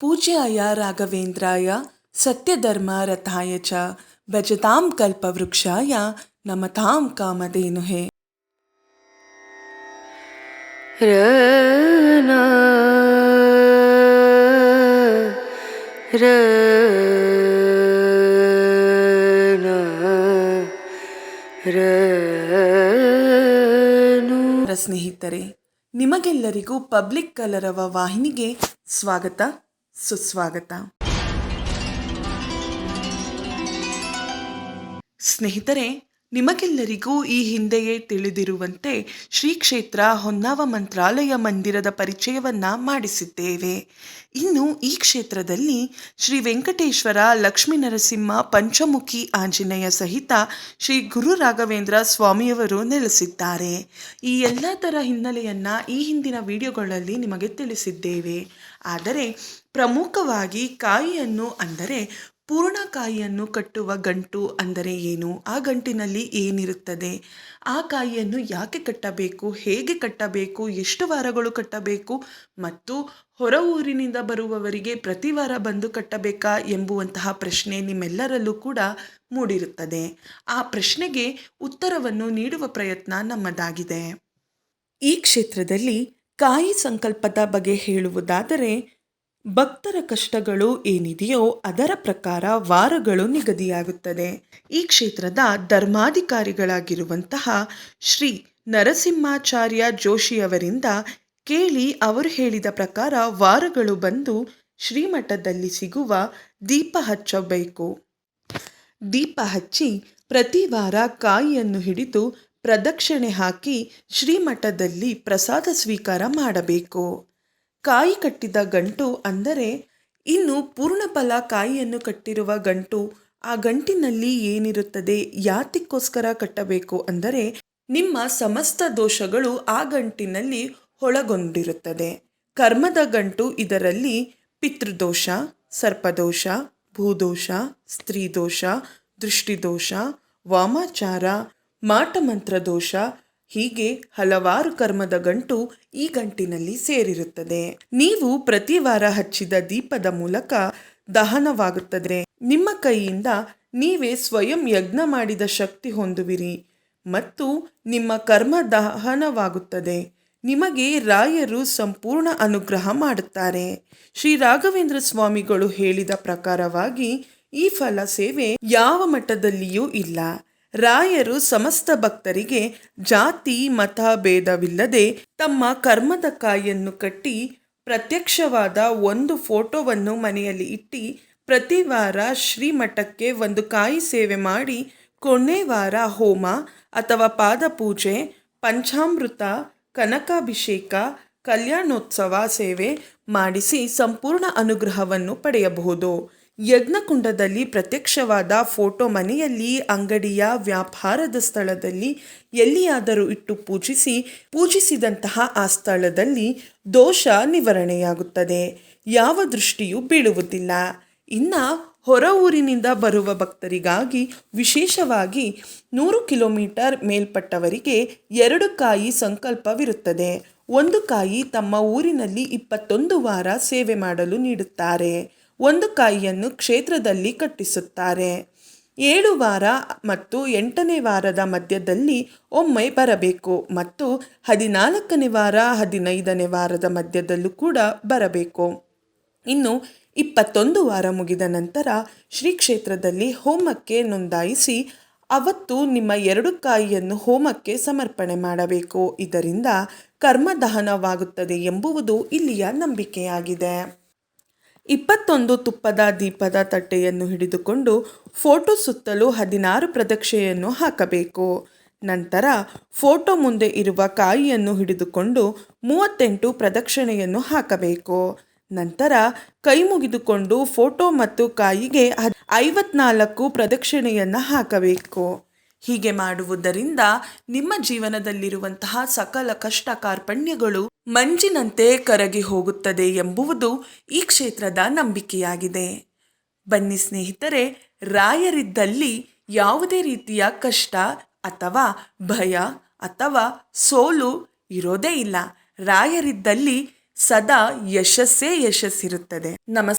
ಪೂಜ್ಯಾಯ ರಾಘವೇಂದ್ರಾಯ ಸತ್ಯಧರ್ಮ ರಥಾಯ ಚ ಭಜತಾಂ ಕಲ್ಪವೃಕ್ಷಾಯ ನಮತಾಂ ಕಾಮಧೇನುಹೇ. ಹೇ ರ ಸ್ನೇಹಿತರೆ ನಿಮಗೆಲ್ಲರಿಗೂ ಪಬ್ಲಿಕ್ ಕಲರವ ವಾಹಿನಿಗೆ ಸ್ವಾಗತ. ಸುಸ್ವಾಗತ. ಸ್ನೇಹಿತರೆ ನಿಮಗೆಲ್ಲರಿಗೂ ಈ ಹಿಂದೆಯೇ ತಿಳಿದಿರುವಂತೆ ಶ್ರೀ ಕ್ಷೇತ್ರ ಹೊನ್ನಾವ ಮಂತ್ರಾಲಯ ಮಂದಿರದ ಪರಿಚಯವನ್ನ ಮಾಡಿಸಿದ್ದೇವೆ. ಇನ್ನು ಈ ಕ್ಷೇತ್ರದಲ್ಲಿ ಶ್ರೀ ವೆಂಕಟೇಶ್ವರ, ಲಕ್ಷ್ಮೀ ನರಸಿಂಹ, ಪಂಚಮುಖಿ ಆಂಜನೇಯ ಸಹಿತ ಶ್ರೀ ಗುರು ರಾಘವೇಂದ್ರ ಸ್ವಾಮಿಯವರು ನೆಲೆಸಿದ್ದಾರೆ. ಈ ಎಲ್ಲ ಥರ ಹಿನ್ನೆಲೆಯನ್ನು ಈ ಹಿಂದಿನ ವಿಡಿಯೋಗಳಲ್ಲಿ ನಿಮಗೆ ತಿಳಿಸಿದ್ದೇವೆ. ಆದರೆ ಪ್ರಮುಖವಾಗಿ ಕಾಯಿಯನ್ನು ಅಂದರೆ ಪೂರ್ಣಕಾಯಿಯನ್ನು ಕಟ್ಟುವ ಗಂಟು ಅಂದರೆ ಏನು? ಆ ಗಂಟಿನಲ್ಲಿ ಏನಿರುತ್ತದೆ? ಆ ಕಾಯಿಯನ್ನು ಯಾಕೆ ಕಟ್ಟಬೇಕು? ಹೇಗೆ ಕಟ್ಟಬೇಕು? ಎಷ್ಟು ವಾರಗಳು ಕಟ್ಟಬೇಕು? ಮತ್ತು ಹೊರ ಊರಿನಿಂದ ಬರುವವರಿಗೆ ಪ್ರತಿ ವಾರ ಬಂದು ಕಟ್ಟಬೇಕಾ ಎಂಬುವಂತಹ ಪ್ರಶ್ನೆ ನಿಮ್ಮೆಲ್ಲರಲ್ಲೂ ಕೂಡ ಮೂಡಿರುತ್ತದೆ. ಆ ಪ್ರಶ್ನೆಗೆ ಉತ್ತರವನ್ನು ನೀಡುವ ಪ್ರಯತ್ನ ನಮ್ಮದಾಗಿದೆ. ಈ ಕ್ಷೇತ್ರದಲ್ಲಿ ಕಾಯಿ ಸಂಕಲ್ಪದ ಬಗ್ಗೆ ಹೇಳುವುದಾದರೆ ಭಕ್ತರ ಕಷ್ಟಗಳು ಏನಿದೆಯೋ ಅದರ ಪ್ರಕಾರ ವಾರಗಳು ನಿಗದಿಯಾಗುತ್ತದೆ. ಈ ಕ್ಷೇತ್ರದ ಧರ್ಮಾಧಿಕಾರಿಗಳಾಗಿರುವಂತಹ ಶ್ರೀ ನರಸಿಂಹಾಚಾರ್ಯ ಜೋಶಿಯವರಿಂದ ಕೇಳಿ ಅವರು ಹೇಳಿದ ಪ್ರಕಾರ ವಾರಗಳು ಬಂದು ಶ್ರೀಮಠದಲ್ಲಿ ಸಿಗುವ ದೀಪ ಹಚ್ಚಬೇಕು. ದೀಪ ಹಚ್ಚಿ ಪ್ರತಿ ವಾರ ಕಾಯಿಯನ್ನು ಹಿಡಿದು ಪ್ರದಕ್ಷಿಣೆ ಹಾಕಿ ಶ್ರೀಮಠದಲ್ಲಿ ಪ್ರಸಾದ ಸ್ವೀಕಾರ ಮಾಡಬೇಕು. ಕಾಯಿ ಕಟ್ಟಿದ ಗಂಟು ಅಂದರೆ ಇನ್ನು ಪೂರ್ಣ ಫಲ ಕಾಯಿಯನ್ನು ಕಟ್ಟಿರುವ ಗಂಟು, ಆ ಗಂಟಿನಲ್ಲಿ ಏನಿರುತ್ತದೆ, ಯಾತಕ್ಕೋಸ್ಕರ ಕಟ್ಟಬೇಕು ಅಂದರೆ ನಿಮ್ಮ ಸಮಸ್ತ ದೋಷಗಳು ಆ ಗಂಟಿನಲ್ಲಿ ಒಳಗೊಂಡಿರುತ್ತದೆ. ಕರ್ಮದ ಗಂಟು ಇದರಲ್ಲಿ ಪಿತೃದೋಷ, ಸರ್ಪದೋಷ, ಭೂದೋಷ, ಸ್ತ್ರೀದೋಷ, ದೃಷ್ಟಿದೋಷ, ವಾಮಾಚಾರ ಮಾಟಮಂತ್ರ ದೋಷ ಹೀಗೆ ಹಲವಾರು ಕರ್ಮದ ಗಂಟು ಈ ಗಂಟಿನಲ್ಲಿ ಸೇರಿರುತ್ತದೆ. ನೀವು ಪ್ರತಿ ವಾರ ಹಚ್ಚಿದ ದೀಪದ ಮೂಲಕ ದಹನವಾಗುತ್ತದೆ. ನಿಮ್ಮ ಕೈಯಿಂದ ನೀವೇ ಸ್ವಯಂ ಯಜ್ಞ ಮಾಡಿದ ಶಕ್ತಿ ಹೊಂದುವಿರಿ ಮತ್ತು ನಿಮ್ಮ ಕರ್ಮ ದಹನವಾಗುತ್ತದೆ. ನಿಮಗೆ ರಾಯರು ಸಂಪೂರ್ಣ ಅನುಗ್ರಹ ಮಾಡುತ್ತಾರೆ. ಶ್ರೀ ರಾಘವೇಂದ್ರ ಸ್ವಾಮಿಗಳು ಹೇಳಿದ ಪ್ರಕಾರವಾಗಿ ಈ ಫಲ ಸೇವೆ ಯಾವ ಮಟ್ಟದಲ್ಲಿಯೂ ಇಲ್ಲ. ರಾಯರು ಸಮಸ್ತ ಭಕ್ತರಿಗೆ ಜಾತಿ, ಮತ ಭೇದವಿಲ್ಲದೆ ತಮ್ಮ ಕರ್ಮದ ಕಾಯನ್ನು ಕಟ್ಟಿ ಪ್ರತ್ಯಕ್ಷವಾದ ಒಂದು ಫೋಟೋವನ್ನು ಮನೆಯಲ್ಲಿ ಇಟ್ಟು ಪ್ರತಿ ವಾರ ಶ್ರೀಮಠಕ್ಕೆ ಒಂದು ಕಾಯಿ ಸೇವೆ ಮಾಡಿ ಕೊನೆ ವಾರ ಹೋಮ ಅಥವಾ ಪಾದಪೂಜೆ, ಪಂಚಾಮೃತ, ಕನಕಾಭಿಷೇಕ, ಕಲ್ಯಾಣೋತ್ಸವ ಸೇವೆ ಮಾಡಿಸಿ ಸಂಪೂರ್ಣ ಅನುಗ್ರಹವನ್ನು ಪಡೆಯಬಹುದು. ಯಜ್ಞಕುಂಡದಲ್ಲಿ ಪ್ರತ್ಯಕ್ಷವಾದ ಫೋಟೋ ಮನೆಯಲ್ಲಿ ಅಂಗಡಿಯ ವ್ಯಾಪಾರದ ಸ್ಥಳದಲ್ಲಿ ಎಲ್ಲಿಯಾದರೂ ಇಟ್ಟು ಪೂಜಿಸಿ ಪೂಜಿಸಿದಂತಹ ಆ ಸ್ಥಳದಲ್ಲಿ ದೋಷ ನಿವಾರಣೆಯಾಗುತ್ತದೆ. ಯಾವ ದೃಷ್ಟಿಯೂ ಬೀಳುವುದಿಲ್ಲ. ಇನ್ನು ಹೊರ ಊರಿನಿಂದ ಬರುವ ಭಕ್ತರಿಗಾಗಿ ವಿಶೇಷವಾಗಿ ನೂರು ಕಿಲೋಮೀಟರ್ ಮೇಲ್ಪಟ್ಟವರಿಗೆ ಎರಡು ಕಾಯಿ ಸಂಕಲ್ಪವಿರುತ್ತದೆ. ಒಂದು ಕಾಯಿ ತಮ್ಮ ಊರಿನಲ್ಲಿ ಇಪ್ಪತ್ತೊಂದು ವಾರ ಸೇವೆ ಮಾಡಲು ನೀಡುತ್ತಾರೆ. ಒಂದು ಕಾಯಿಯನ್ನು ಕ್ಷೇತ್ರದಲ್ಲಿ ಕಟ್ಟಿಸುತ್ತಾರೆ. ಏಳು ವಾರ ಮತ್ತು ಎಂಟನೇ ವಾರದ ಮಧ್ಯದಲ್ಲಿ ಒಮ್ಮೆ ಬರಬೇಕು ಮತ್ತು ಹದಿನಾಲ್ಕನೇ ವಾರ, ಹದಿನೈದನೇ ವಾರದ ಮಧ್ಯದಲ್ಲೂ ಕೂಡ ಬರಬೇಕು. ಇನ್ನು ಇಪ್ಪತ್ತೊಂದು ವಾರ ಮುಗಿದ ನಂತರ ಶ್ರೀ ಕ್ಷೇತ್ರದಲ್ಲಿ ಹೋಮಕ್ಕೆ ನೋಂದಾಯಿಸಿ ಅವತ್ತು ನಿಮ್ಮ ಎರಡು ಕಾಯಿಯನ್ನು ಹೋಮಕ್ಕೆ ಸಮರ್ಪಣೆ ಮಾಡಬೇಕು. ಇದರಿಂದ ಕರ್ಮದಹನವಾಗುತ್ತದೆ ಎಂಬುವುದು ಇಲ್ಲಿಯ ನಂಬಿಕೆಯಾಗಿದೆ. ಇಪ್ಪತ್ತೊಂದು ತುಪ್ಪದ ದೀಪದ ತಟ್ಟೆಯನ್ನು ಹಿಡಿದುಕೊಂಡು ಫೋಟೋ ಸುತ್ತಲೂ ಹದಿನಾರು ಪ್ರದಕ್ಷಿಣೆಯನ್ನು ಹಾಕಬೇಕು. ನಂತರ ಫೋಟೋ ಮುಂದೆ ಇರುವ ಕಾಯಿಯನ್ನು ಹಿಡಿದುಕೊಂಡು ಮೂವತ್ತೆಂಟು ಪ್ರದಕ್ಷಿಣೆಯನ್ನು ಹಾಕಬೇಕು. ನಂತರ ಕೈ ಮುಗಿದುಕೊಂಡು ಫೋಟೋ ಮತ್ತು ಕಾಯಿಗೆ ಐವತ್ನಾಲ್ಕು ಪ್ರದಕ್ಷಿಣೆಯನ್ನು ಹಾಕಬೇಕು. ಹೀಗೆ ಮಾಡುವುದರಿಂದ ನಿಮ್ಮ ಜೀವನದಲ್ಲಿರುವಂತಹ ಸಕಲ ಕಷ್ಟ ಕಾರ್ಪಣ್ಯಗಳು ಮಂಜಿನಂತೆ ಕರಗಿ ಹೋಗುತ್ತದೆ ಎಂಬುವುದು ಈ ಕ್ಷೇತ್ರದ ನಂಬಿಕೆಯಾಗಿದೆ. ಬನ್ನಿ ಸ್ನೇಹಿತರೆ, ರಾಯರಿದ್ದಲ್ಲಿ ಯಾವುದೇ ರೀತಿಯ ಕಷ್ಟ ಅಥವಾ ಭಯ ಅಥವಾ ಸೋಲು ಇರೋದೇ ಇಲ್ಲ. ರಾಯರಿದ್ದಲ್ಲಿ ಸದಾ ಯಶಸ್ಸೇ ಯಶಸ್ಸಿರುತ್ತದೆ. ನಮಸ್